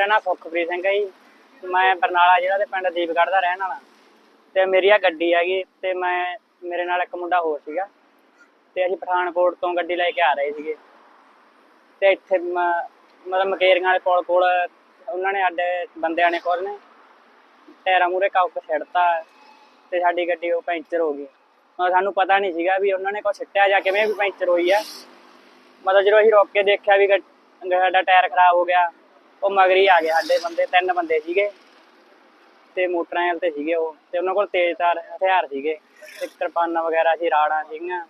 ਮੇਰਾ ਨਾਮ ਸੁਖਪ੍ਰੀਤ ਸਿੰਘ ਹੈ ਜੀ। ਮੈਂ ਬਰਨਾਲਾ ਜ਼ਿਲ੍ਹਾ ਦੇ ਪਿੰਡ ਦੀਪਗੜ੍ਹ ਦਾ ਰਹਿਣ ਵਾਲਾ। ਤੇ ਮੇਰੀ ਆ ਗੱਡੀ ਹੈਗੀ ਤੇ ਮੈਂ, ਮੇਰੇ ਨਾਲ ਇੱਕ ਮੁੰਡਾ ਹੋਰ ਸੀਗਾ। ਤੇ ਅਸੀਂ ਪਠਾਨਕੋਟ ਤੋਂ ਗੱਡੀ ਲੈ ਕੇ ਆ ਰਹੇ ਸੀਗੇ। ਤੇ ਇੱਥੇ ਮ- ਮਤਲਬ ਮਕੇਰੀਆਂ ਵਾਲੇ ਪੁਲ ਕੋਲ ਉਹਨਾਂ ਨੇ ਸਾਡੇ ਬੰਦਿਆਂ ਨੇ ਕੋਲ ਨੇ ਟਾਇਰਾਂ ਮੂਰੇ ਕਾਉਕ ਛੱਡਤਾ ਤੇ ਸਾਡੀ ਗੱਡੀ ਉਹ ਪੈਂਚਰ ਹੋ ਗਈ। ਸਾਨੂੰ ਪਤਾ ਨਹੀਂ ਸੀਗਾ ਵੀ ਉਹਨਾਂ ਨੇ ਕੁਛ ਛੱਟਿਆ ਜਾਂ ਕਿਵੇਂ ਵੀ ਪੈਂਚਰ ਹੋਈ ਆ। ਮਤਲਬ ਜਦੋਂ ਅਸੀਂ ਰੋਕ ਕੇ ਦੇਖਿਆ ਵੀ ਗੱਡ- ਸਾਡਾ ਟਾਇਰ ਖਰਾਬ ਹੋ ਗਿਆ ਉਹ ਮਗਰੀ ਆ ਗਏ, ਸਾਡੇ ਬੰਦੇ, ਤਿੰਨ ਬੰਦੇ ਸੀਗੇ ਤੇ ਮੋਟਰਾਂ ਤੇ ਸੀਗੇ ਉਹ ਤੇ ਉਹਨਾਂ ਕੋਲ ਤੇਜ਼ ਤੇਜ਼ਧਾਰ ਹਥਿਆਰ ਸੀਗੇ, ਤੇ ਕਿਰਪਾਨਾਂ ਵਗੈਰਾ ਸੀ, ਰਾੜਾਂ ਸੀਗੀਆਂ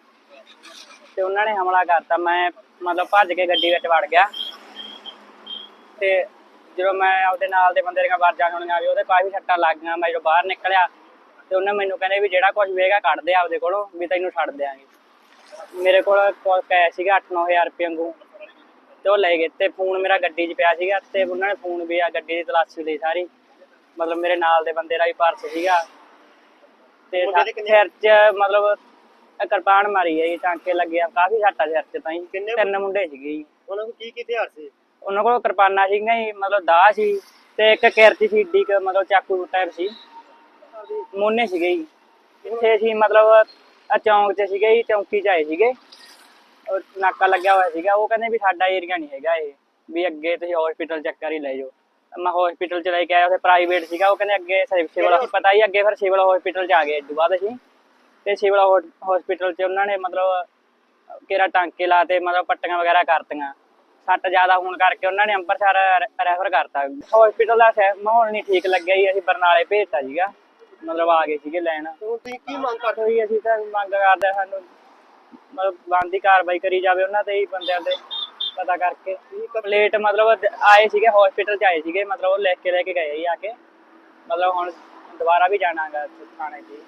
ਤੇ ਉਹਨਾਂ ਨੇ ਹਮਲਾ ਕਰਤਾ। ਮੈਂ ਮਤਲਬ ਭੱਜ ਕੇ ਗੱਡੀ ਵਿੱਚ ਵੜ ਗਿਆ ਤੇ ਜਦੋਂ ਮੈਂ ਆਪਦੇ ਨਾਲ ਦੇ ਬੰਦੇ ਦੀਆਂ ਆਵਾਜ਼ਾਂ ਸੁਣੀਆਂ ਵੀ ਉਹਦੇ ਕਾਫੀ ਸੱਟਾਂ ਲੱਗ ਗਈਆਂ, ਮੈਂ ਜਦੋਂ ਬਾਹਰ ਨਿਕਲਿਆ ਤੇ ਉਹਨੇ ਮੈਨੂੰ ਕਹਿੰਦੇ ਵੀ ਜਿਹੜਾ ਕੁਝ ਵੇਗਾ ਕੱਢ ਦੇ ਆਪਦੇ ਕੋਲੋਂ, ਵੀ ਤੈਨੂੰ ਛੱਡ ਦਿਆਂਗੇ। ਮੇਰੇ ਕੋਲ ਕੋਲ ਕੈਸ਼ ਸੀਗਾ 8-9000 ਰੁਪਏ ਵਾਂਗੂ। ਤੇ ਉਹ ਲੈ ਗਏ ਤੇ ਫੋਨ ਮੇਰਾ ਗੱਡੀ 'ਚ ਪਿਆ ਸੀਗਾ ਤੇ ਉਹਨਾਂ ਨੇ ਫੋਨ ਵੀ ਆ ਗੱਡੀ ਦੀ ਤਲਾਸ਼ੀ ਲਈ ਸਾਰੀ। ਮਤਲਬ ਮੇਰੇ ਨਾਲ ਦੇ ਬੰਦੇ ਦਾ ਵੀ ਪਰਸ ਸੀਗਾ। ਤੇ ਦੇ ਸਿਰ 'ਚ ਮਤਲਬ ਕਿਰਪਾਨ ਮਾਰੀ ਹੈ ਜੀ ਟਾਂਕੇ ਲੱਗੇ ਆ ਕਾਫੀ ਸੱਟਾਂ ਸਿਰ 'ਚ ਤਾਂ ਤਿੰਨ ਮੁੰਡੇ ਸੀਗੇ ਜੀ। ਉਹਨਾਂ ਕੋਲ ਕੀ ਕੀ ਹਥਿਆਰ ਸੀ? ਉਹਨਾਂ ਕੋਲ ਕਿਰਪਾਨਾਂ ਸੀਗੀਆਂ ਜੀ ਮਤਲਬ ਦਾਅ ਸੀ ਤੇ ਇੱਕ ਕਿਰਤੀ ਸੀ ਏਡੀ ਕੁ ਮਤਲਬ ਚਾਕੂ ਟਾਈਪ ਸੀ। ਮੋਨੇ ਸੀਗੇ ਜੀ। ਇੱਥੇ ਸੀ ਮਤਲਬ ਆ ਚੌਂਕ 'ਚ ਸੀਗੇ ਜੀ ਚੌਂਕੀ 'ਚ ਆਏ ਸੀਗੇ। ਨਾਕਾ ਲੱਗਿਆ ਹੋਇਆ ਸੀਗਾ ਉਹ ਕਹਿੰਦੇ ਵੀ ਸਾਡਾ ਏਰੀਆ ਨਹੀਂ ਹੈਗਾ ਇਹ ਵੀ ਅੱਗੇ ਤੁਸੀਂ ਹਸਪੀਟਲ ਚੱਕਰ ਹੀ ਲੈ ਜਾਓ। ਮੈਂ ਹਸਪੀਟਲ 'ਚ ਲੈ ਕੇ ਆਇਆ ਉੱਥੇ ਪ੍ਰਾਈਵੇਟ ਸੀਗਾ ਉਹ ਕਹਿੰਦੇ ਅੱਗੇ ਸਿਵਲ ਪਤਾ ਹੀ ਅੱਗੇ ਫਿਰ ਸਿਵਲ ਹਸਪੀਟਲ 'ਚ ਆ ਗਏ ਤੋਂ ਬਾਅਦ ਅਸੀਂ। ਤੇ ਸਿਵਲ ਹਸਪੀਟਲ 'ਚ ਉਹਨਾਂ ਨੇ ਮਤਲਬ ਕਿਹੜਾ ਟਾਂਕੇ ਲਾਤੇ ਮਤਲਬ ਪੱਟੀਆਂ ਵਗੈਰਾ ਕਰਤੀਆਂ। ਸੱਟ ਜ਼ਿਆਦਾ ਹੋਣ ਕਰਕੇ ਉਹਨਾਂ ਨੇ ਅੰਮ੍ਰਿਤਸਰ ਰੈਫਰ ਕਰਤਾ। ਹਸਪੀਟਲ ਦਾ ਮਾਹੌਲ ਨਹੀਂ ਠੀਕ ਲੱਗਿਆ ਜੀ ਅਸੀਂ ਬਰਨਾਲੇ ਭੇਜਤਾ ਸੀਗਾ। ਮਤਲਬ ਆ ਗਏ ਸੀਗੇ ਲੈਣ। ਤੁਸੀਂ ਕੀ ਮੰਗ ਕਰਦੇ ਹੋਈ ਅਸੀਂ ਤਾਂ ਮੰਗ ਕਰਦੇ ਸਾਨੂੰ ਮਤਲਬ ਬੰਦੀ ਕਾਰਵਾਈ ਕਰੀ ਜਾਵੇ ਉਹਨਾਂ ਤੇ ਹੀ ਬੰਦਿਆਂ ਤੇ ਪਤਾ ਕਰਕੇ। ਪਲੇਟ ਮਤਲਬ ਆਏ ਸੀਗੇ ਹਸਪੀਟਲ ਚ ਆਏ ਸੀਗੇ, ਮਤਲਬ ਉਹ ਲੈ ਕੇ ਲੈ ਕੇ ਗਏ ਜੀ ਆ ਕੇ। ਮਤਲਬ ਹੁਣ ਦੁਬਾਰਾ ਵੀ ਜਾਣਾਗਾ ਥਾਣੇ 'ਚ